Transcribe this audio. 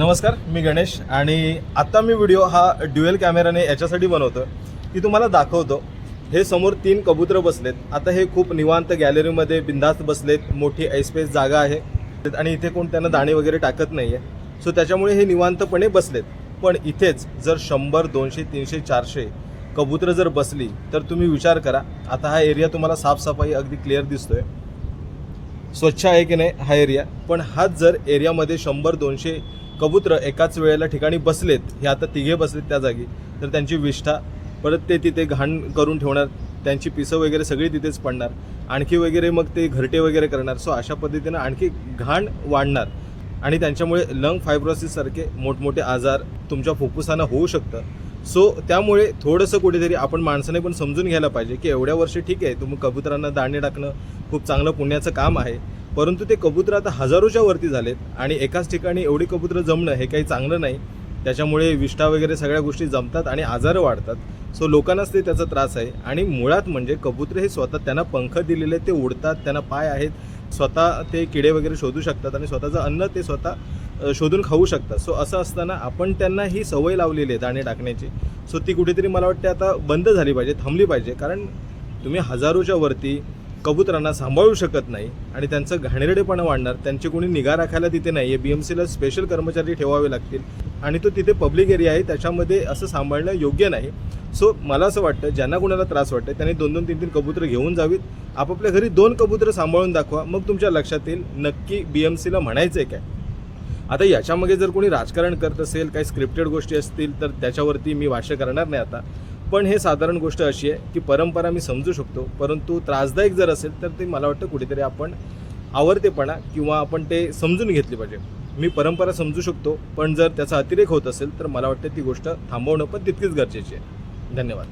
नमस्कार मी गणेश आणि आत्ता मी व्हिडिओ हा ड्युएल कॅमेराने याच्यासाठी बनवतो की तुम्हाला दाखवतो. हे समोर तीन कबूतर बसलेत. आता हे खूप निवांत गॅलरीमध्ये बिंदास्त बसलेत. मोठी ऐस्पेस जागा आहे. आणि इथे कोण त्यांना दाणे वगैरे टाकत नाही आहे सो त्याच्यामुळे हे निवांतपणे बसलेत. पण इथेच जर शंभर दोनशे तीनशे चारशे कबूतर जर बसली तर तुम्ही विचार करा. आता हा एरिया तुम्हाला साफसफाई अगदी क्लिअर दिसतोय. स्वच्छ आहे की नाही हा एरिया पण हाच जर एरियामध्ये शंभर दोनशे कबूतर एकाच वेळेला ठिकाणी बसलेत हे आता तिघे बसलेत त्या जागी तर त्यांची विष्ठा परत ते तिथे घाण करून ठेवणार त्यांची पिसं वगैरे सगळी तिथेच पडणार आणखी वगैरे मग ते घरटे वगैरे करणार सो अशा पद्धतीनं आणखी घाण वाढणार. आणि त्यांच्यामुळे लंग फायब्रोसिससारखे मोठमोठे आजार तुमच्या फुफ्फुसांना होऊ शकतं. सो त्यामुळे थोडंसं कुठेतरी आपण माणसाने पण समजून घ्यायला पाहिजे की एवढ्या वर्षी ठीक आहे तुम्ही कबुतरांना दाणे टाकणं खूप चांगलं पुण्याचं काम आहे परंतु ते कबुतर आता हजारोच्या वरती झालेत आणि एकाच ठिकाणी एवढी कबुतरं जमणं हे काही चांगलं नाही. त्याच्यामुळे विष्ठा वगैरे सगळ्या गोष्टी जमतात आणि आजार वाढतात. सो लोकांनाच ते त्याचा त्रास आहे. आणि मुळात म्हणजे कबुतरे हे स्वतः त्यांना पंख दिलेले ते उडतात त्यांना पाय आहेत. स्वतः ते किडे वगैरे शोधू शकतात आणि स्वतःचं अन्न ते स्वतः शोधून खाऊ शकतात. सो असं असताना आपण त्यांना ही सवय लावलेली आहे दाणे टाकण्याची. सो ती कुठेतरी मला वाटते आता बंद झाली पाहिजे थांबली पाहिजे. कारण तुम्ही हजारोच्या वरती कबुतरांना सांभाळू शकत नाही आणि त्यांचं घाणेरडेपणा वाढणार त्यांची कोणी निगा राखायला तिथे नाही आहे बी एम सीला स्पेशल कर्मचारी ठेवावे लागतील. आणि तो तिथे पब्लिक एरिया आहे त्याच्यामध्ये असं सांभाळणं योग्य नाही. सो मला असं वाटतं ज्यांना कोणाला त्रास वाटतं त्यांनी दोन दोन तीन तीन कबुतरं घेऊन जावीत. आपापल्या घरी दोन कबुतरं सांभाळून दाखवा. मग तुमच्या लक्षात येईल नक्की बी एम सीला म्हणायचं आहे काय? आता याच्यामध्ये जर कोणी राजकारण करत असेल काही स्क्रिप्टेड गोष्टी असतील तर त्याच्यावरती मी भाष्य करणार नाही आता. पण हे साधारण गोष्ट अशी आहे की परंपरा मी समजू शकतो परंतु त्रासदायक जर असेल तर ते मला वाटतं कुठेतरी आपण आवडतेपणा किंवा आपण ते समजून घेतली पाहिजे. मी परंपरा समजू शकतो पण जर त्याचा अतिरेक होत असेल तर मला वाटतं ती गोष्ट थांबवणं पण तितकीच गरजेची आहे. धन्यवाद.